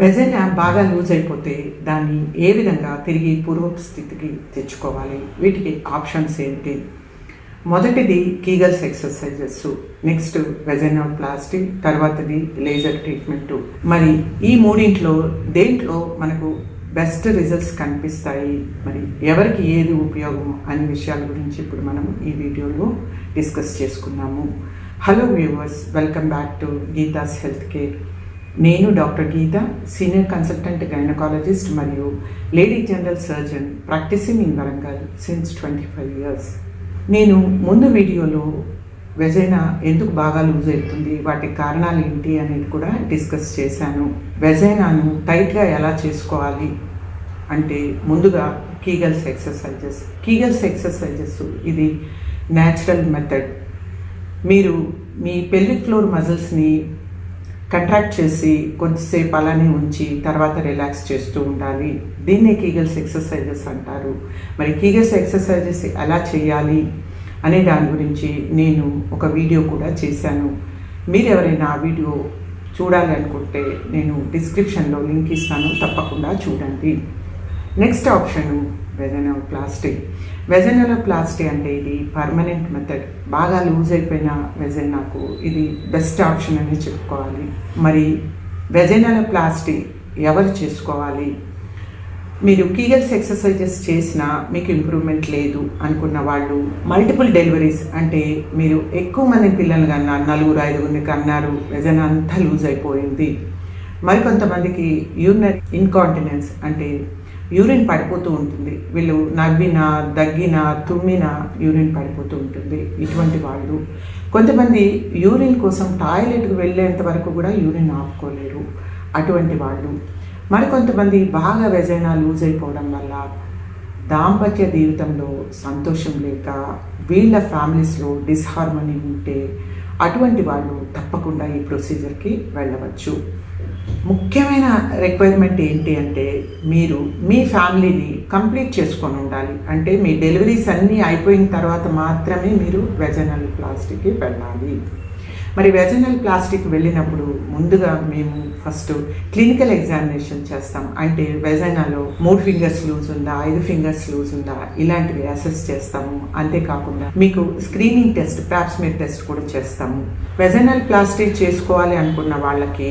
వెజైన బాగా లూజ్ అయిపోతే దాన్ని ఏ విధంగా తిరిగి పూర్వపు స్థితికి తెచ్చుకోవాలి? వీటికి ఆప్షన్స్ ఏంటి? మొదటిది Kegels exercises next vagina plastic తర్వాతది లేజర్ ట్రీట్మెంట్ మరి ఈ మూడింట్లో దేంట్లో మనకు బెస్ట్ రిజల్ట్స్ కనిపిస్తాయి? మరి ఎవరికి ఏది ఉపయోగం అనే విషయాల గురించి ఇప్పుడు మనం ఈ వీడియోలో డిస్కస్ చేసుకున్నాము hello viewers welcome back to Geetha's health care నేను doctor Geetha senior consultant gynaecologist మరియు lady general surgeon practising in Warangal since twenty five years నేను ముందు వీడియోలో వెజైనా ఎందుకు బాగా లూజ్ అవుతుంది వాటి కారణాలు ఏంటి అనేది కూడా డిస్కస్ చేశాను. వెజైనాను టైట్గా ఎలా చేసుకోవాలి అంటే ముందుగా కీగల్స్ ఎక్సర్సైజెస్ కీగల్స్ ఎక్సర్సైజెస్ ఇది న్యాచురల్ మెథడ్ మీరు మీ పెల్విక్ ఫ్లోర్ మజిల్స్ని కంట్రాక్ట్ చేసి కొద్దిసేపు అలానే ఉంచి తర్వాత రిలాక్స్ చేస్తూ ఉండాలి. దీన్నే కీగల్స్ ఎక్సర్సైజెస్ అంటారు. మరి కీగల్స్ ఎక్సర్సైజెస్ ఎలా చేయాలి అనే దాని గురించి నేను ఒక వీడియో కూడా చేశాను. మీరు ఎవరైనా ఆ వీడియో చూడాలనుకుంటే నేను డిస్క్రిప్షన్లో లింక్ ఇస్తాను తప్పకుండా చూడండి. Next option vaginal plastic vaginal plasty అంటే ఇది పర్మనెంట్ మెథడ్. బాగా లూజ్ అయిపోయిన వెజైనాకు ఇది బెస్ట్ ఆప్షన్ అని చెప్పుకోవాలి. మరి వెజైనల్ ప్లాస్టీ ఎవరు చేసుకోవాలి? మీరు కీగల్స్ ఎక్సర్సైజెస్ చేసినా మీకు ఇంప్రూవ్మెంట్ లేదు అనుకున్న వాళ్ళు మల్టిపుల్ డెలివరీస్ అంటే మీరు ఎక్కువ మంది పిల్లలు కన్నా నలుగురు ఐదుగురిని కన్నారు వెజన్ అంతా లూజ్ అయిపోయింది. మరికొంతమందికి యూరినరీ ఇన్కాంటినెన్స్ అంటే యూరిన్ పడిపోతూ ఉంటుంది. వీళ్ళు నవ్వినా దగ్గినా తుమ్మినా యూరిన్ పడిపోతూ ఉంటుంది. ఇటువంటి వాళ్ళు. కొంతమంది యూరిన్ కోసం టాయిలెట్కి వెళ్ళేంత వరకు కూడా యూరిన్ ఆపుకోలేరు. అటువంటి వాళ్ళు. మరికొంతమంది బాగా వెజైనా లూజ్ అయిపోవడం వల్ల దాంపత్య జీవితంలో సంతోషం లేక వీళ్ళ ఫ్యామిలీస్లో డిస్హార్మనీ ఉంటే అటువంటి వాళ్ళు తప్పకుండా ఈ ప్రొసీజర్కి వెళ్ళవచ్చు. ముఖ్యమైన రిక్వైర్మెంట్ ఏంటి అంటే మీరు మీ ఫ్యామిలీని కంప్లీట్ చేసుకొని ఉండాలి. అంటే మీ డెలివరీస్ అన్నీ అయిపోయిన తర్వాత మాత్రమే మీరు వెజనల్ ప్లాస్టిక్కి వెళ్ళాలి. మరి వెజనల్ ప్లాస్టిక్ వెళ్ళినప్పుడు ముందుగా మేము ఫస్ట్ క్లినికల్ ఎగ్జామినేషన్ చేస్తాం. అంటే వెజైనాలో మూడు ఫింగర్స్ లూజ్ ఉందా ఐదు ఫింగర్స్ లూజ్ ఉందా ఇలాంటివి అసెస్ చేస్తాము. అంతేకాకుండా మీకు స్క్రీనింగ్ టెస్ట్ ప్రాప్స్మేట్ టెస్ట్ కూడా చేస్తాము. వెజనల్ ప్లాస్టిక్ చేసుకోవాలి అనుకున్న వాళ్ళకి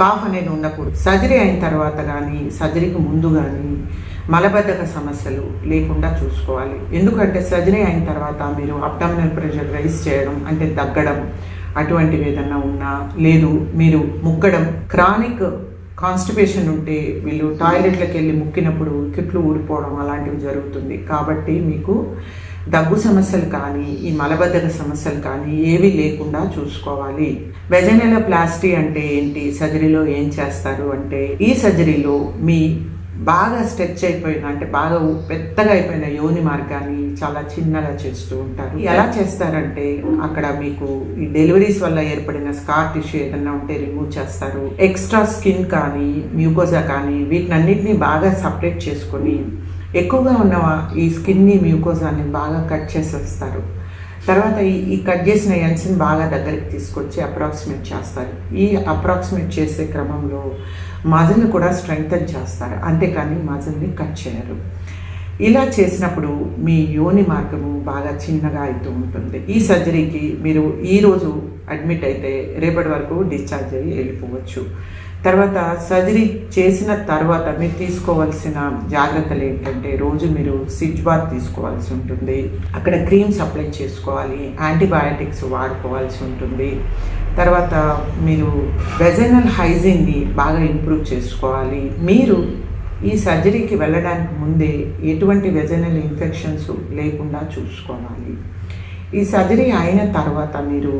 కాఫ్ అనేది ఉండకూడదు. సర్జరీ అయిన తర్వాత కానీ సర్జరీకి ముందు కానీ మలబద్ధక సమస్యలు లేకుండా చూసుకోవాలి. ఎందుకంటే సర్జరీ అయిన తర్వాత మీరు అబ్డామినల్ ప్రెషర్ రైస్ చేయడం అంటే దగ్గడం అటువంటివి ఏదన్నా ఉన్నా లేదు మీరు ముగ్గడం క్రానిక్ కాన్స్టిపేషన్ ఉంటే వీళ్ళు టాయిలెట్లకు వెళ్ళి ముక్కినప్పుడు కిట్లు ఊడిపోవడం అలాంటివి జరుగుతుంది. కాబట్టి మీకు దగ్గు సమస్యలు కానీ ఈ మలబద్ధక సమస్యలు కానీ ఏవి లేకుండా చూసుకోవాలి. వెజనెల ప్లాస్టీ అంటే ఏంటి? సర్జరీలో ఏం చేస్తారు అంటే ఈ సర్జరీలో మీ బాగా స్ట్రెచ్ అయిపోయిన అంటే బాగా పెద్దగా అయిపోయిన యోని మార్గాన్ని చాలా చిన్నగా చేస్తూ ఉంటారు. ఎలా చేస్తారంటే అక్కడ మీకు ఈ డెలివరీస్ వల్ల ఏర్పడిన స్కార్ టిష్యూ ఏదన్నా ఉంటే రిమూవ్ చేస్తారు. ఎక్స్ట్రా స్కిన్ కానీ మ్యూకోజా కానీ వీటినన్నిటిని బాగా సపరేట్ చేసుకొని ఎక్కువగా ఉన్న ఈ స్కిన్ని మ్యూకోజాన్ని బాగా కట్ చేసేస్తారు తర్వాత ఈ ఈ కట్ చేసిన ఎండ్స్ని బాగా దగ్గరికి తీసుకొచ్చి అప్రాక్సిమేట్ చేస్తారు. ఈ అప్రాక్సిమేట్ చేసే క్రమంలో మజిల్ని కూడా స్ట్రెంగ్తన్ చేస్తారు. అంతేకాని మజిల్ని కట్ చేయరు. ఇలా చేసినప్పుడు మీ యోని మార్గము బాగా చిన్నగా అవుతూ ఉంటుంది. ఈ సర్జరీకి మీరు ఈరోజు అడ్మిట్ అయితే రేపటి వరకు డిశ్చార్జ్ అయ్యి వెళ్ళిపోవచ్చు. తర్వాత సర్జరీ చేసిన తర్వాత మీరు తీసుకోవాల్సిన జాగ్రత్తలు ఏంటంటే రోజు మీరు సిజ్ బాత్ తీసుకోవాల్సి ఉంటుంది. అక్కడ క్రీమ్స్ అప్లై చేసుకోవాలి యాంటీబయాటిక్స్ వాడుకోవాల్సి ఉంటుంది. తర్వాత మీరు వెజనల్ హైజీన్ని బాగా ఇంప్రూవ్ చేసుకోవాలి. మీరు ఈ సర్జరీకి వెళ్ళడానికి ముందే ఎటువంటి వెజనల్ ఇన్ఫెక్షన్స్ లేకుండా చూసుకోవాలి. ఈ సర్జరీ అయిన తర్వాత మీరు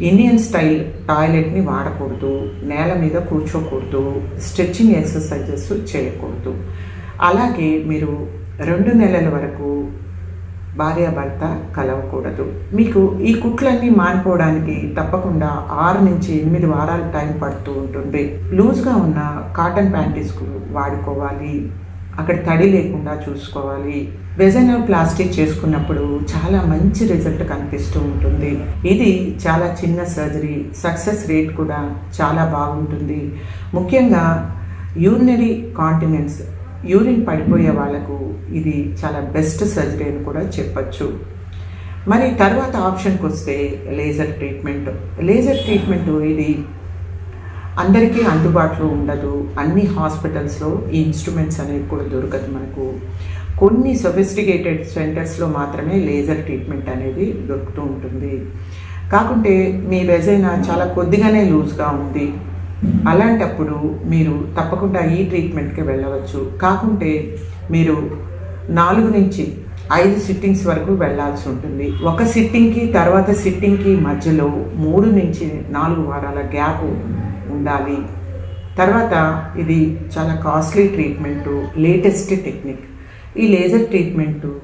ఇండియన్ స్టైల్ టాయిలెట్ని వాడకూడదు నేల మీద కూర్చోకూడదు స్ట్రెచ్చింగ్ ఎక్సర్సైజెస్ చేయకూడదు. అలాగే మీరు రెండు నెలల వరకు భార్యాభర్త కలవకూడదు. మీకు ఈ కుట్లన్నీ మానిపోవడానికి తప్పకుండా ఆరు నుంచి ఎనిమిది వారాలు టైం పడుతూ ఉంటుంది. లూజ్గా ఉన్న కాటన్ ప్యాంటీస్ వాడుకోవాలి. అక్కడ తడి లేకుండా చూసుకోవాలి. వెజనల్ ప్లాస్టిక్ చేసుకున్నప్పుడు చాలా మంచి రిజల్ట్ కనిపిస్తూ ఉంటుంది. ఇది చాలా చిన్న సర్జరీ సక్సెస్ రేట్ కూడా చాలా బాగుంటుంది. ముఖ్యంగా యూరినరీ కాంటినెన్స్ యూరిన్ పడిపోయే వాళ్ళకు ఇది చాలా బెస్ట్ సర్జరీ అని కూడా చెప్పచ్చు. మరి తర్వాత ఆప్షన్కి వస్తే లేజర్ ట్రీట్మెంట్. లేజర్ ట్రీట్మెంట్ ఇది అందరికీ అందుబాటులో ఉండదు. అన్ని హాస్పిటల్స్లో ఈ ఇన్స్ట్రుమెంట్స్ అనేవి కూడా దొరకదు మనకు. కొన్ని సొఫిస్టికేటెడ్ సెంటర్స్లో మాత్రమే లేజర్ ట్రీట్మెంట్ అనేది దొరుకుతూ ఉంటుంది. కాకుంటే మీ వెజైనా చాలా కొద్దిగానే లూజ్గా ఉంది. అలాంటప్పుడు మీరు తప్పకుండా ఈ ట్రీట్మెంట్కి వెళ్ళవచ్చు. కాకుంటే మీరు నాలుగు నుంచి ఐదు సిట్టింగ్స్ వరకు వెళ్ళాల్సి ఉంటుంది. ఒక సిట్టింగ్కి తర్వాత సిట్టింగ్కి మధ్యలో మూడు నుంచి నాలుగు వారాల గ్యాప్ ఉండాలి. తర్వాత ఇది చాలా కాస్ట్లీ ట్రీట్మెంటు లేటెస్ట్ టెక్నిక్. ఈ లేజర్ ట్రీట్మెంటు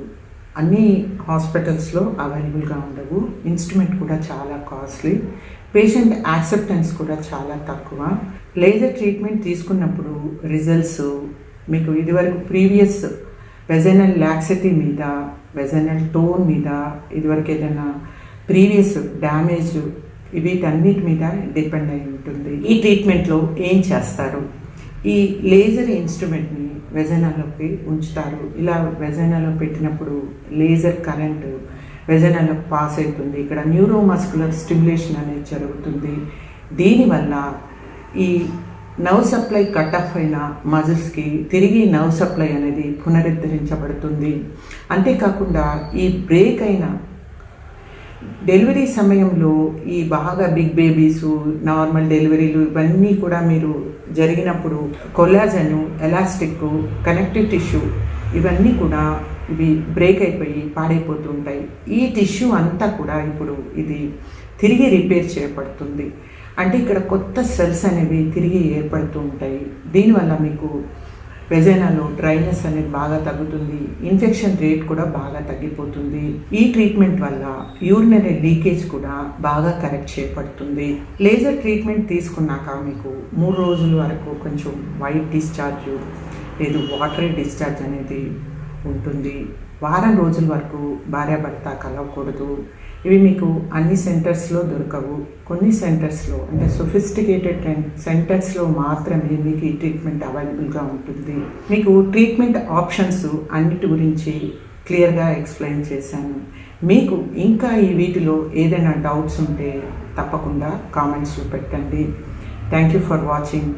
అన్ని హాస్పిటల్స్లో అవైలబుల్గా ఉండవు. ఇన్స్ట్రుమెంట్ కూడా చాలా కాస్ట్లీ. పేషెంట్ యాక్సెప్టెన్స్ కూడా చాలా తక్కువ. లేజర్ ట్రీట్మెంట్ తీసుకున్నప్పుడు రిజల్ట్స్ మీకు ఇదివరకు ప్రీవియస్ వెజనల్ లాక్సిటీ మీద వెజనల్ టోన్ మీద ఇదివరకు ఏదైనా ప్రీవియస్ డ్యామేజ్ వీటన్నిటి మీద డిపెండ్ అయి ఉంటుంది. ఈ ట్రీట్మెంట్లో ఏం చేస్తారు? ఈ లేజర్ ఇన్స్ట్రుమెంట్ని వెజనాలోకి ఉంచుతారు. ఇలా వెజనాలో పెట్టినప్పుడు లేజర్ కరెంటు వెజనాలో పాస్ అవుతుంది. ఇక్కడ న్యూరోమస్కులర్ స్టిమ్యులేషన్ అనేది జరుగుతుంది. దీనివల్ల ఈ నవ్ సప్లై కట్ ఆఫ్ అయిన మజిల్స్కి తిరిగి నవ్ సప్లై అనేది పునరుద్ధరించబడుతుంది. అంతేకాకుండా ఈ బ్రేక్ అయిన డెలివరీ సమయంలో ఈ బాగా బిగ్ బేబీస్ నార్మల్ డెలివరీలు ఇవన్నీ కూడా మీరు జరిగినప్పుడు కొల్లాజను ఎలాస్టిక్ కనెక్టివ్ టిష్యూ ఇవన్నీ కూడా ఇవి బ్రేక్ అయిపోయి పాడైపోతుంటాయి ఈ టిష్యూ అంతా కూడా ఇప్పుడు ఇది తిరిగి రిపేర్ చేయబడుతుంది. అంటే ఇక్కడ కొత్త సెల్స్ అనేవి తిరిగి ఏర్పడుతూ ఉంటాయి. దీనివల్ల మీకు వెజైనాలో డ్రైనెస్ అనేది బాగా తగ్గుతుంది. ఇన్ఫెక్షన్ రేట్ కూడా బాగా తగ్గిపోతుంది. ఈ ట్రీట్మెంట్ వల్ల యూరినరీ లీకేజ్ కూడా బాగా కరెక్ట్ చేయబడుతుంది లేజర్ ట్రీట్మెంట్ తీసుకున్నాక మీకు మూడు రోజుల వరకు కొంచెం వైట్ డిశ్చార్జ్ లేదు వాటరీ డిశ్చార్జ్ అనేది ఉంటుంది. వారం రోజుల వరకు భార్యాభర్త కలవకూడదు. ఇవి మీకు అన్ని సెంటర్స్లో దొరకవు. కొన్ని సెంటర్స్లో అంటే సొఫిస్టికేటెడ్ సెంటర్స్లో మాత్రమే మీకు ఈ ట్రీట్మెంట్ అవైలబుల్గా ఉంటుంది. మీకు ట్రీట్మెంట్ ఆప్షన్స్ అన్నిటి గురించి క్లియర్గా ఎక్స్ప్లెయిన్ చేశాను. మీకు ఇంకా ఈ వీటిలో ఏదైనా డౌట్స్ ఉంటే తప్పకుండా కామెంట్స్లో పెట్టండి. Thank you for watching